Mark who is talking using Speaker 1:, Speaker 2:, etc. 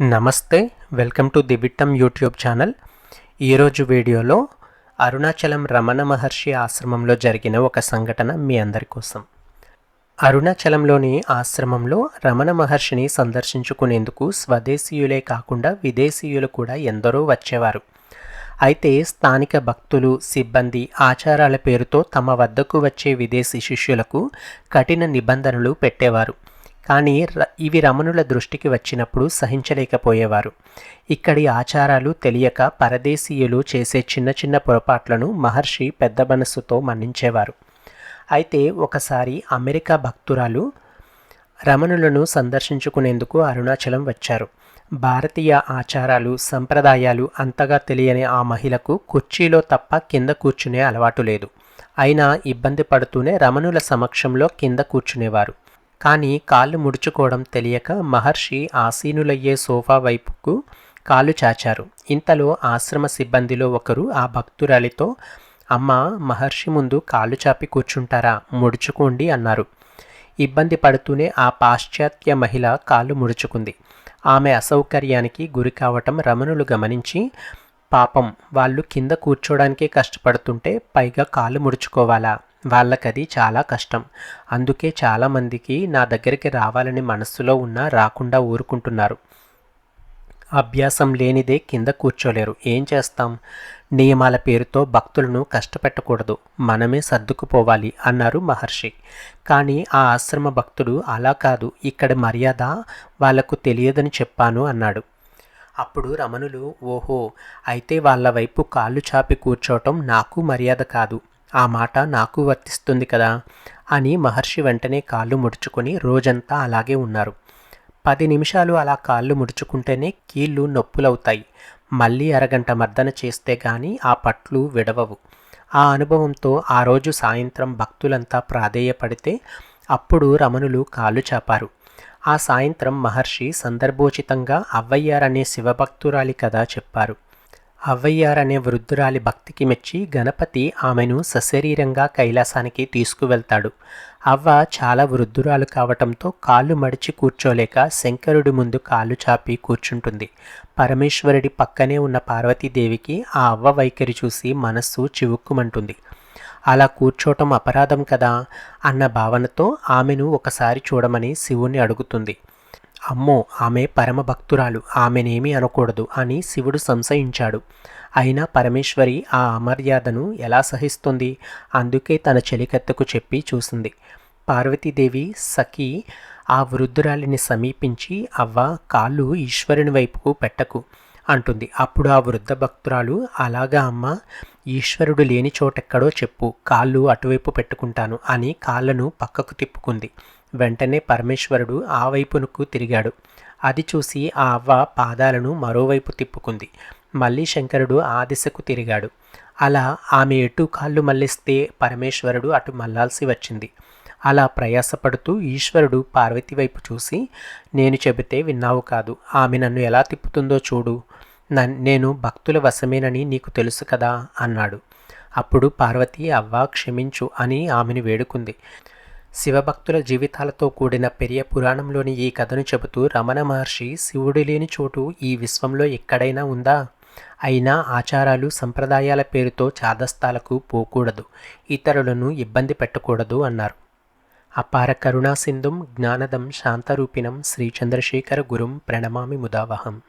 Speaker 1: నమస్తే welcome to the Vittam YouTube channel. ఈరోజు వీడియోలో అరుణాచలం రమణ మహర్షి ఆశ్రమంలో జరిగిన ఒక సంఘటన మీ అందరి కోసం. అరుణాచలంలోని ఆశ్రమంలో రమణ మహర్షిని సందర్శించుకునేందుకు స్వదేశీయులే కాకుండా విదేశీయులు కూడా ఎందరో వచ్చేవారు. అయితే స్థానిక భక్తులు సిబ్బంది ఆచారాల పేరుతో తమ వద్దకు వచ్చే విదేశీ శిష్యులకు కఠిన నిబంధనలు పెట్టేవారు. కానీ ర- ఇవి రమణుల దృష్టికి వచ్చినప్పుడు సహించలేకపోయేవారు. ఇక్కడి ఆచారాలు తెలియక పరదేశీయులు చేసే చిన్న చిన్న పొరపాట్లను మహర్షి పెద్ద మనస్సుతో మన్నించేవారు. అయితే ఒకసారి అమెరికా భక్తురాలు రమణులను సందర్శించుకునేందుకు అరుణాచలం వచ్చారు. భారతీయ ఆచారాలు సంప్రదాయాలు అంతగా తెలియని ఆ మహిళకు కుర్చీలో తప్ప కింద కూర్చునే అలవాటు లేదు. అయినా ఇబ్బంది పడుతూనే రమణుల సమక్షంలో కింద కూర్చునేవారు. కానీ కాళ్ళు ముడుచుకోవడం తెలియక మహర్షి ఆసీనులయ్యే సోఫా వైపుకు కాళ్ళు చాచారు. ఇంతలో ఆశ్రమ సిబ్బందిలో ఒకరు ఆ భక్తురాలితో అమ్మ మహర్షి ముందు కాళ్ళు చాపి కూర్చుంటారా? ముడుచుకోండి అన్నారు. ఇబ్బంది పడుతూనే ఆ పాశ్చాత్య మహిళ కాళ్ళు ముడుచుకుంది. ఆమె అసౌకర్యానికి గురి కావటం రమణులు గమనించి పాపం వాళ్ళు కింద కూర్చోడానికే కష్టపడుతుంటే పైగా కాళ్ళు ముడుచుకోవాలా? వాళ్ళకది చాలా కష్టం. అందుకే చాలామందికి నా దగ్గరికి రావాలని మనస్సులో ఉన్నా రాకుండా ఊరుకుంటున్నారు. అభ్యాసం లేనిదే కింద కూర్చోలేరు. ఏం చేస్తాం? నియమాల పేరుతో భక్తులను కష్టపెట్టకూడదు. మనమే సర్దుకుపోవాలి అన్నారు మహర్షి. కానీ ఆ ఆశ్రమ భక్తుడు అలా కాదు. ఇక్కడ మర్యాద వాళ్ళకు తెలియదని చెప్పాను అన్నాడు. అప్పుడు రమణులు ఓహో అయితే వాళ్ళ వైపు కాళ్ళు చాపి కూర్చోవటం నాకు మర్యాద కాదు. ఆ మాట నాకు వర్తిస్తుంది కదా? అని మహర్షి వెంటనే కాళ్ళు ముడుచుకొని రోజంతా అలాగే ఉన్నారు. పది నిమిషాలు అలా కాళ్ళు ముడుచుకుంటేనే కీళ్ళు నొప్పులవుతాయి. మళ్ళీ అరగంట మర్దన చేస్తే కానీ ఆ పట్లు విడవవు. ఆ అనుభవంతో ఆ రోజు సాయంత్రం భక్తులంతా ప్రాధేయపడితే అప్పుడు రమణులు కాళ్ళు చాపారు. ఆ సాయంత్రం మహర్షి సందర్భోచితంగా అవ్వయ్యారనే శివభక్తురాలి కథ చెప్పారు. అవ్వయ్యారనే వృద్ధురాలి భక్తికి మెచ్చి గణపతి ఆమెను సశరీరంగా కైలాసానికి తీసుకువెళ్తాడు. అవ్వ చాలా వృద్ధురాలు కావటంతో కాళ్ళు మడిచి కూర్చోలేక శంకరుడి ముందు కాళ్ళు చాపి కూర్చుంటుంది. పరమేశ్వరుడి పక్కనే ఉన్న పార్వతీదేవికి ఆ అవ్వ వైఖరి చూసి మనస్సు చివుక్కుమంటుంది. అలా కూర్చోటం అపరాధం కదా? అన్న భావనతో ఆమెను ఒకసారి చూడమని శివుణ్ణి అడుగుతుంది. అమ్మో ఆమె పరమ భక్తురాలు ఆమెనేమీ అనకూడదు అని శివుడు సంశయించాడు. అయినా పరమేశ్వరి ఆ అమర్యాదను ఎలా సహిస్తుంది? అందుకే తన చెలికత్తకు చెప్పి చూసింది. పార్వతీదేవి సఖి ఆ వృద్ధురాలిని సమీపించి అవ్వ కాళ్ళు ఈశ్వరుని వైపుకు పెట్టకు అంటుంది. అప్పుడు ఆ వృద్ధ భక్తురాలు అలాగా అమ్మ ఈశ్వరుడు లేని చోటెక్కడో చెప్పు కాళ్ళు అటువైపు పెట్టుకుంటాను అని కాళ్ళను పక్కకు తిప్పుకుంది. వెంటనే పరమేశ్వరుడు ఆ వైపునకు తిరిగాడు. అది చూసి ఆ అవ్వ పాదాలను మరోవైపు తిప్పుకుంది. మళ్ళీ శంకరుడు ఆ దిశకు తిరిగాడు. అలా ఆమె ఎటు కాళ్ళు మళ్ళిస్తే పరమేశ్వరుడు అటు మళ్ళాల్సి వచ్చింది. అలా ప్రయాసపడుతూ ఈశ్వరుడు పార్వతి వైపు చూసి నేను చెబితే విన్నావు కాదు. ఆమె నన్ను ఎలా తిప్పుతుందో చూడు. నన్- నేను భక్తుల వశమేనని నీకు తెలుసు కదా అన్నాడు. అప్పుడు పార్వతి అవ్వ క్షమించు అని ఆమెను వేడుకుంది. శివభక్తుల జీవితాలతో కూడిన పెరియ పురాణంలోని ఈ కథను చెబుతూ రమణ మహర్షి శివుడు లేని చోటు ఈ విశ్వంలో ఎక్కడైనా ఉందా? అయినా ఆచారాలు సంప్రదాయాల పేరుతో చాదస్తాలకు పోకూడదు. ఇతరులను ఇబ్బంది పెట్టకూడదు అన్నారు. అపార కరుణాసింధుం జ్ఞానదం శాంతరూపిణం శ్రీచంద్రశేఖర గురుం ప్రణమామి ముదావహం.